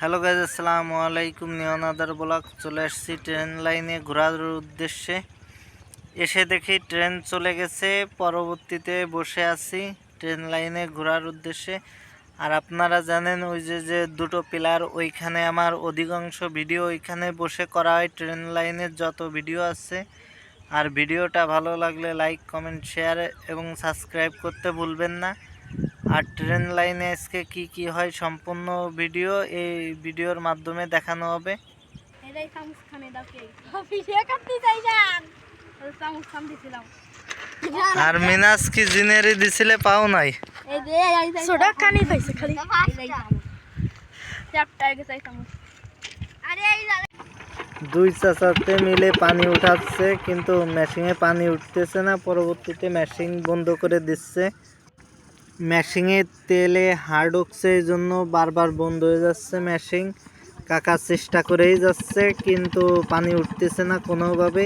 Hello guys আসসালামু আলাইকুম নিয়নাদার block চলে আসছি ট্রেন লাইনে ঘোরার উদ্দেশ্যে। এসে দেখি ট্রেন চলে গেছে, পরবর্তীতে বসে আছি ট্রেন লাইনে ঘোরার উদ্দেশ্যে। আর আপনারা জানেন ওই যে যে দুটো পিলার ওইখানে আমার অধিকাংশ ভিডিও ওইখানে বসে করা হয়। ট্রেন লাইনের যত ভিডিও আছে আর ভিডিওটা ভালো লাগলে লাইক কমেন্ট শেয়ার এবং সাবস্ক্রাইব করতে ভুলবেন না। আর ট্রেন লাইনে আজকে কি কি হয় সম্পূর্ণ ভিডিও এই ভিডিওর মাধ্যমে দেখানো হবে। আর মিনাস কি জিনেরি দিছিলে পাও নাই? সোডা খালি। আরে এই দুই চাচাতে মিলে পানি উঠাচ্ছে, কিন্তু মেশিনে পানি উঠতেছে না। পরবর্তীতে মেশিন বন্ধ করে দিচ্ছে। মেশিনে তেলে হার্ড উঠছে এই জন্য বারবার বন্ধ হয়ে যাচ্ছে মেশিন। কাকা চেষ্টা করেই যাচ্ছে, কিন্তু পানি উঠতেছে না কোনোভাবে।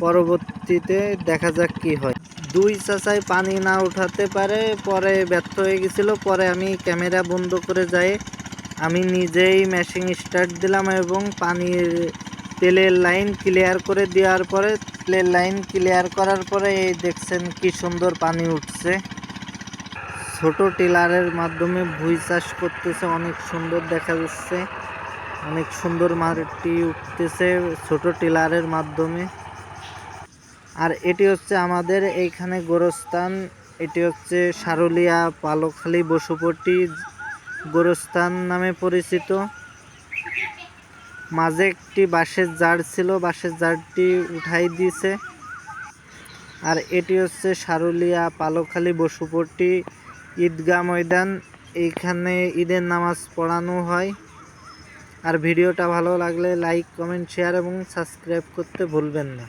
পরবর্তীতে দেখা যাক কি হয়। দুই চাচাই পানি না উঠাতে পারে, পরে ব্যর্থ হয়ে গেছিল। পরে আমি ক্যামেরা বন্ধ করে যাই। আমি নিজেই মেশিন স্টার্ট দিলাম এবং পানির তেলের লাইন ক্লিয়ার করে দেওয়ার পরে তেলের লাইন ক্লিয়ার করার পরে এই দেখছেন কি সুন্দর পানি উঠছে। ছোট টিলারের মাধ্যমে ভুই চাষ করতেছে, অনেক সুন্দর দেখা যাচ্ছে। অনেক সুন্দর মাটি উঠতেছে ছোট টিলারের মাধ্যমে। আর এটি হচ্ছে আমাদের এইখানে গোরস্থান, এটি হচ্ছে সারুলিয়া পালখালি বসুপটি গোরস্থান নামে পরিচিত। মাঝে একটি বাঁশের জার ছিল, বাঁশের জারটি উঠাই দিয়েছে। আর এটি হচ্ছে সারুলিয়া পালখালী বসুপট্টি ঈদগাহ ময়দান। এইখানে ঈদের নামাজ পড়ানো হয়। আর ভিডিওটা ভালো লাগলে লাইক, কমেন্ট, শেয়ার এবং সাবস্ক্রাইব করতে ভুলবেন না।